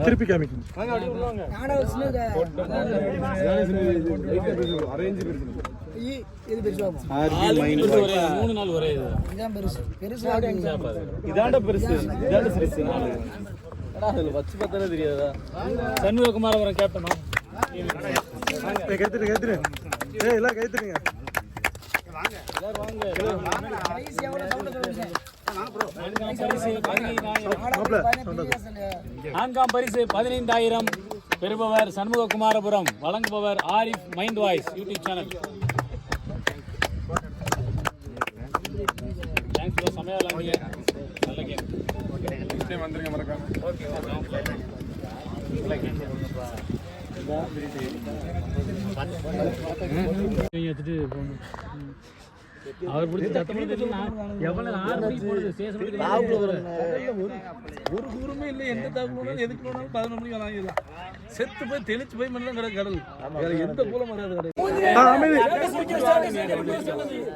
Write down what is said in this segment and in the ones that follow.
திருப்பி இதாண்ட பெருசு. வச்சு பார்த்தாலே தெரியாதா? சண்முககுமார் அவரை கேப்டனா கைத்துரு கைத்துரு ஏய் எல்லாம் கைத்துருங்க நான்காம் பரிசு பதினைந்தாயிரம் பெறுபவர் சண்முககுமாரபுரம். வழங்குபவர் Arif mind voice YouTube channel. Thanks செமையா நல்ல கேம் அவர் ஒரு கூறுமே இல்லை எந்த தாக்குலும் எதுக்கு போனாலும் பதினொன்று மணிக்கு வாங்கிடலாம் செத்து போய் தெளிச்சு போய் மட்டும் கடை கடல் எந்த கூலம் வராது கடை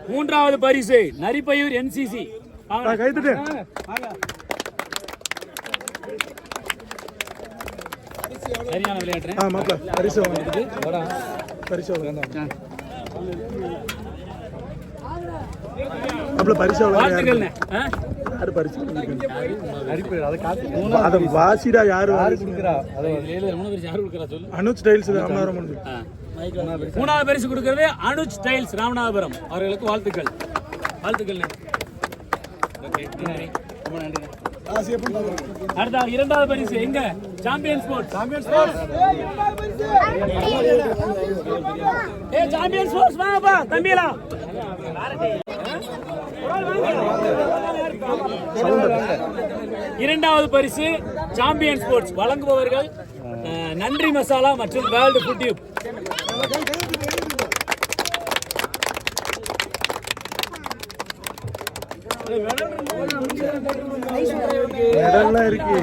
மூன்றாவது பரிசு நரிப்பையூர் என்சிசி கைத்துட்டு சரியான விளையாட்டு ஆ மாப்பிள பரிசு வாங்கிட்டு வாடா யாரு? பரிசு அதை வாசிடா யாரு யாரு கொடுக்குறா? அனுஜ் டைல்ஸ் மூணாவது பரிசு. கொடுக்கறது அனுஜ் டைல்ஸ் ராமநாதபுரம். அவர்களுக்கு வாழ்த்துக்கள். வாழ்த்துக்கள் நன்றி. அடுத்த இரண்டாவது பரிசு எங்க? சாம்பியன் ஸ்போர்ட்ஸ் சாம்பியன் ஸ்போர்ட்ஸ் ஏ சாம்பியன் ஸ்போர்ட்ஸ் வாங்கப்பா தம்பியலா. இரண்டாவது பரிசு சாம்பியன் ஸ்போர்ட்ஸ் வழங்குபவர்கள் நன்றி மசாலா மற்றும் வேர்ல்டு ஃபுட் டியூப். மெடல்லாம் இருக்கு.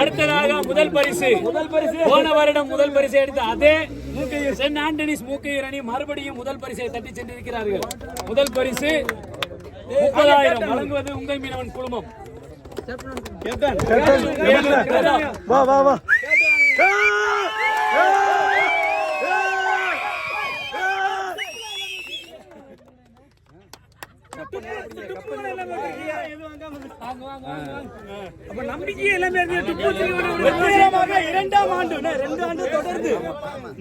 அடுத்ததாக முதல் பரிசு. முதல் பரிசு. போன வருடம் முதல் பரிசை எடுத்த அதே சென்ட் ஆண்டனிஸ் மூக்கையூர் அணி மறுபடியும் முதல் பரிசை தட்டி சென்றிருக்கிறார்கள். முதல் பரிசு முப்பதாயிரம். வழங்குவது உங்கள் மீனவன் குழுமம் வா வா வா. வெற்றிகரமாக இரண்டாம் ஆண்டு ரெண்டு ஆண்டு தொடர்ந்து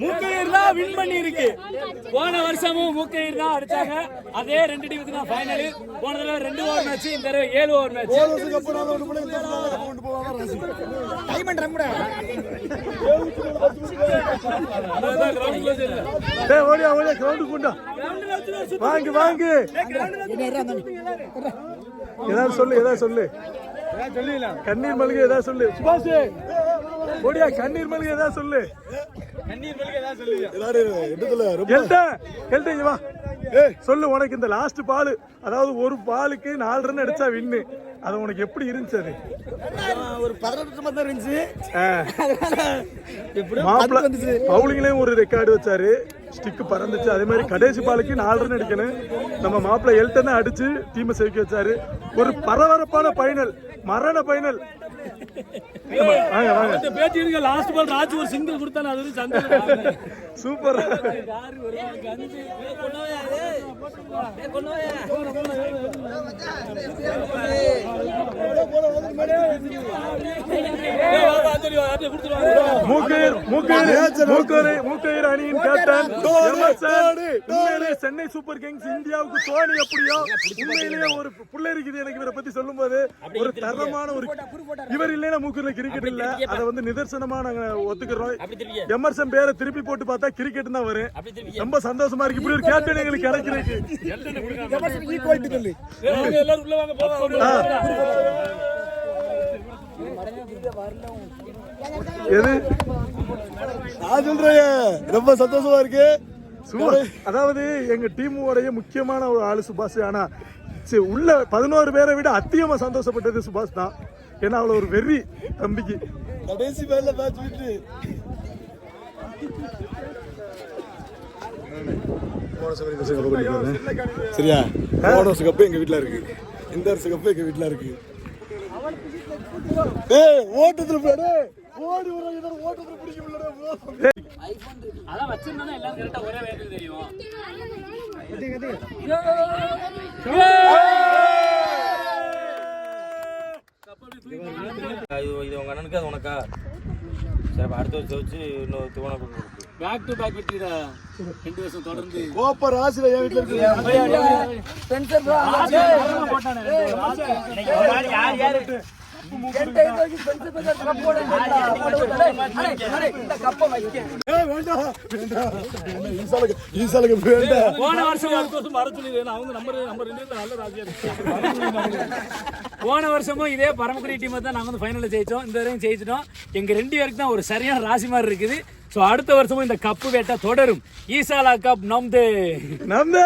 மூக்கையூர் தான் வின் பண்ணி இருக்கு போன வருஷமும் மூக்கையூர் தான் அடிச்சாங்க. அதே ரெண்டு டீமுக்கு தான் ஃபைனல் போன தடவை ரெண்டு ஓவர் மேட்ச் இந்த தடவை ஏழு ஓவர் மேட்ச் ஏய் ஓடியா ஓடியா கிரவுண்டு கொண்டா. வாங்கு வாங்கு. ஏதாவது சொல்லு ஏதாவது சொல்லு. கண்ணீர் மல்லிகை ஏதாவது சொல்லு. சுபாஷ். ஓடியா கண்ணீர் மல்லிகை ஏதாவது சொல்லு. சொல்லு. உனக்கு இந்த லாஸ்ட் பால். அதாவது ஒரு பாலுக்கு நாலு ரன் அடிச்சா வின்னு. அது உனக்கு எப்படி இருந்துச்சு அது? ஒரு பதினெட்டு மட்டும் இருந்துச்சு. மாப்பிள்ள பவுலிங்லயும் ஒரு ரெக்கார்டு வச்சாரு. ஸ்டிக்கு பறந்துச்சு. அதே மாதிரி கடைசி பாலுக்கு நாலு ரன் அடிக்கணும். நம்ம மாப்பிள்ள எல்டனை அடிச்சு டீமை சேர்க்க வச்சாரு. ஒரு பரபரப்பான பைனல் மரண பைனல் வாங்க வாங்க. இந்த பேச்சு இருக்க லாஸ்ட் பால் ராஜ் ஒரு சிங்கிள் கொடுத்தானே அது ஒரு சந்தோஷம் சூப்பர். மூக்கையர் மூக்கையர் மூக்கரை மூக்கையர் அணியின் கேப்டன் சென்னை சூப்பர் கிங்ஸ் இந்தியாவுக்கு தோனி எப்படியோ? உண்மையிலேயே ஒரு புள்ள இருக்குது எனக்கு இவரை பத்தி சொல்லும்போது. ஒரு தரமான ஒரு இவர் இல்லைன்னா மூக்கூர்ல கிரிக்கெட் இல்ல. அதை வந்து நிதர்சனமா நாங்க ஒத்துக்கிறோம். எமர்சன் பேரை திருப்பி போட்டு பார்த்தா கிரிக்கெட் தான் வரும். ரொம்ப சந்தோஷமா இருக்கு. இப்படி ஒரு கேப்டன் எங்களுக்கு கிடைக்கிறதுக்கு எல்லாரும் உள்ள வாங்க போலாம் எது? நான் சொல்றேன் ரொம்ப சந்தோஷமா இருக்கு. அதாவது எங்க டீமோடைய முக்கியமான ஒரு ஆளு சுபாஷ். ஆனா சரி, உள்ள பதினோரு பேரை விட அதிகமா சந்தோஷப்பட்டது சுபாஷ் தான். ஏன்னா அவ்வளோ ஒரு வெறி தம்பிக்கு. கடைசி மேல மேட்ச் விட்டு. சரியா? போன வருஷம் கப்பு எங்க வீட்டுல இருக்கு? இந்த அரசு கப்பு எங்க வீட்டுல இருக்கு? ஏய் ஓட்டத்துல போடு ஓடி வர இதர் ஓட்டத்துல பிடிக்க முடியல அத வச்சிருந்தா எல்லாரும் கரெக்ட்டா ஒரே வேகத்துல தெரியும். அண்ணனுக்கு அது உனக்கா சரி அடுத்த வருஷம் வச்சு இன்னொரு துவன பேக் டு பேக் வெட்டிடா ரெண்டு வருஷம் தொடர்ந்து கோப்ப ராசில என் வீட்ல இருக்கு ஈசாலுக்கு ஈசாலுக்கு வேண்டாம் போன வருஷம் வர சொல்லி அவங்க ரெண்டு நல்ல போன வருஷமும் இதே பரமக்குடி டீம் தான் நாங்க வந்து ஃபைனலில் ஜெயிச்சோம். இந்த வரையும் ஜெயிச்சிட்டோம். எங்க ரெண்டு பேருக்கு தான் ஒரு சரியான ராசி மாதிரி இருக்குது. ஸோ அடுத்த வருஷமும் இந்த கப்பு வேட்டை தொடரும். ஈசாலா கப் நம்து நம்ம